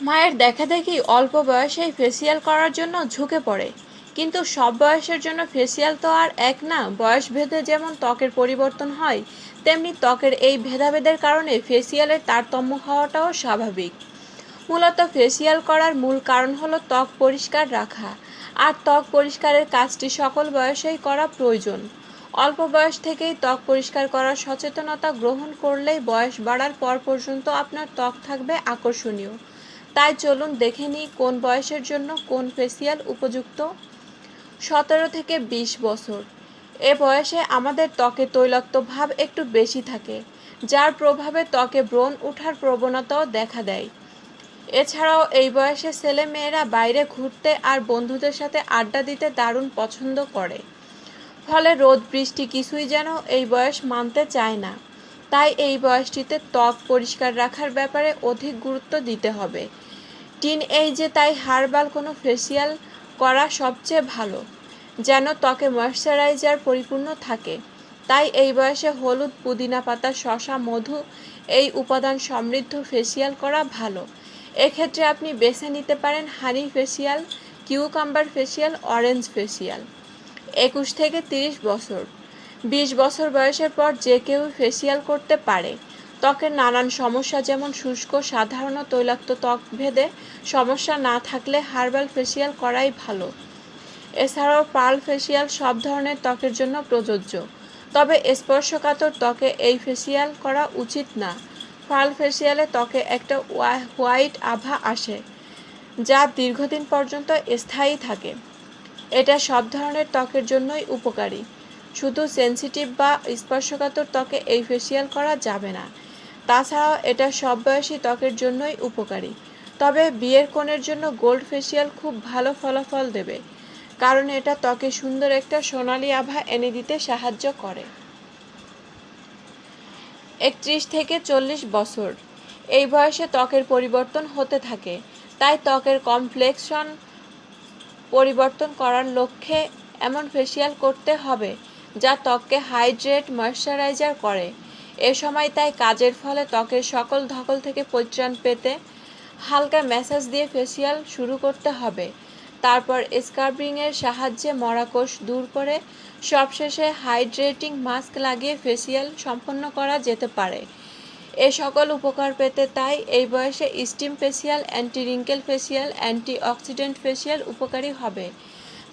মায়ের দেখা দেখি অল্প বয়সেই ফেসিয়াল করার জন্য ঝুঁকে পড়ে। কিন্তু সব বয়সের জন্য ফেসিয়াল তো আর এক না বয়স ভেদে যেমন ত্বকের পরিবর্তন হয়, তেমনি ত্বকের এই ভেদাভেদের কারণে ফেসিয়ালের তারতম্য হওয়াটাও স্বাভাবিক। মূলত ফেসিয়াল করার মূল কারণ হলো ত্বক পরিষ্কার রাখা, আর ত্বক পরিষ্কারের কাজটি সকল বয়সেই করা প্রয়োজন। অল্প বয়স থেকেই ত্বক পরিষ্কার করার সচেতনতা গ্রহণ করলেই বয়স বাড়ার পর পর্যন্ত আপনার ত্বক থাকবে আকর্ষণীয়। তাই চলুন দেখে নিই কোন বয়সের জন্য কোন ফেসিয়াল উপযুক্ত। সতেরো থেকে বিশ বছর। এ বয়সে আমাদের ত্বকে তৈলাক্ত ভাব একটু বেশি থাকে, যার প্রভাবে ত্বকে ব্রণ ওঠার প্রবণতাও দেখা দেয়। এছাড়াও এই বয়সে ছেলে মেয়েরা বাইরে ঘুরতে আর বন্ধুদের সাথে আড্ডা দিতে দারুণ পছন্দ করে। ফলে রোদ, বৃষ্টি কিছুই যেন এই বয়স মানতে চায় না। তাই এই বয়সটিতে ত্বক পরিষ্কার রাখার ব্যাপারে অধিক গুরুত্ব দিতে হবে। টিন এইজে তাই হার্বাল কোনো ফেসিয়াল করা সবচেয়ে ভালো, যেন ত্বকে ময়শ্চারাইজার পরিপূর্ণ থাকে। তাই এই বয়সে হলুদ, পুদিনা পাতা, শশা, মধু এই উপাদান সমৃদ্ধ ফেসিয়াল করা ভালো। এক্ষেত্রে আপনি বেছে নিতে পারেন honey facial, cucumber facial, orange facial. একুশ থেকে তিরিশ বছর। বিশ বছর বয়সের পর যে কেউ ফেসিয়াল করতে পারে। ত্বকের নানান সমস্যা যেমন শুষ্ক, সাধারণ তৈলাক্ত ত্বক ভেদে সমস্যা না থাকলে হার্বাল ফেসিয়াল করাই ভালো। এছাড়াও পার্ল ফেসিয়াল সব ধরনের ত্বকের জন্য প্রযোজ্য। তবে স্পর্শকাতর ত্বকে এই ফেসিয়াল করা উচিত না। পার্ল ফেসিয়ালে ত্বকে একটা হোয়াইট আভা আসে, যা দীর্ঘদিন পর্যন্ত স্থায়ী থাকে। এটা সব ধরনের ত্বকের জন্যই উপকারী। শুধু সেন্সিটিভ বা স্পর্শকাতর ত্বকে এই ফেসিয়াল করা যাবে না। তাছাড়াও এটা সব বয়সী ত্বকের জন্যই উপকারী। তবে বিয়ের কোণের জন্য গোল্ড ফেসিয়াল খুব ভালো ফলাফল দেবে, কারণ এটা ত্বকে সুন্দর একটা সোনালি আভা এনে দিতে সাহায্য করে। একত্রিশ থেকে চল্লিশ বছর। এই বয়সে ত্বকের পরিবর্তন হতে থাকে, তাই ত্বকের কমপ্লেক্সন পরিবর্তন করার লক্ষ্যে এমন ফেসিয়াল করতে হবে যা ত্বককে হাইড্রেট, ময়শ্চারাইজার করে। এ সময় তাই কাজের ফলে ত্বকের সকল ধকল থেকে পরিত্রাণ পেতে হালকা ম্যাসাজ দিয়ে ফেসিয়াল শুরু করতে হবে। তারপর স্কার্বিংয়ের সাহায্যে মরাকোষ দূর করে সবশেষে হাইড্রেটিং মাস্ক লাগিয়ে ফেসিয়াল সম্পন্ন করা যেতে পারে। এ সকল উপকার পেতে তাই এই বয়সে steam facial anti wrinkle facial antioxidant facial উপকারী হবে।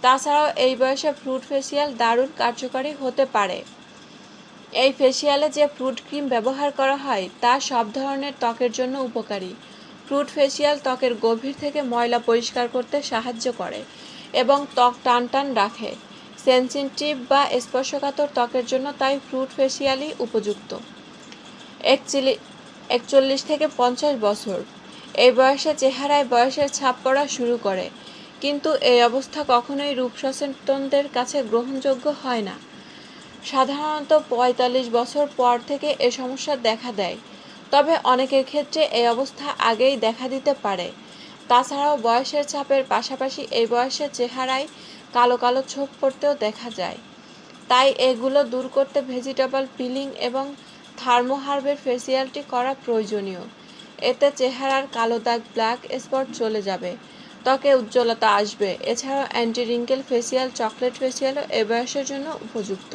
তাছাড়াও এই বয়সে ফ্রুট ফেসিয়াল দারুণ কার্যকরী হতে পারে। এই ফেসিয়ালে যে ফ্রুট ক্রিম ব্যবহার করা হয়, তা সব ধরনের ত্বকের জন্য উপকারী। ফ্রুট ফেসিয়াল ত্বকের গভীর থেকে ময়লা পরিষ্কার করতে সাহায্য করে এবং ত্বক টান টান রাখে। সেনসিটিভ বা স্পর্শকাতর ত্বকের জন্য তাই ফ্রুট ফেসিয়ালই উপযুক্ত। একচল্লি একচল্লিশ থেকে পঞ্চাশ বছর। এই বয়সে চেহারায় বয়সের ছাপ পড়া শুরু করে কিন্তু এই অবস্থা কখনোই রূপ সচেতনদের কাছে গ্রহণযোগ্য হয় না। সাধারণত পঁয়তাল্লিশ বছর পর থেকে এ সমস্যা দেখা দেয়। তবে অনেকের ক্ষেত্রে এই অবস্থা আগেই দেখা দিতে পারে। তাছাড়াও বয়সের চাপের পাশাপাশি এই বয়সের চেহারায় কালো কালো ছোপ পড়তেও দেখা যায়। তাই এগুলো দূর করতে ভেজিটেবল পিলিং এবং থার্মোহার্বের ফেসিয়ালটি করা প্রয়োজনীয়। এতে চেহারার কালো দাগ, ব্ল্যাক স্পট চলে যাবে। ত্বকে উজ্জ্বলতা আসবে। এছাড়াও অ্যান্টি রিঙ্কেল ফেসিয়াল চকলেট ফেসিয়ালও এ বয়সের জন্য উপযুক্ত।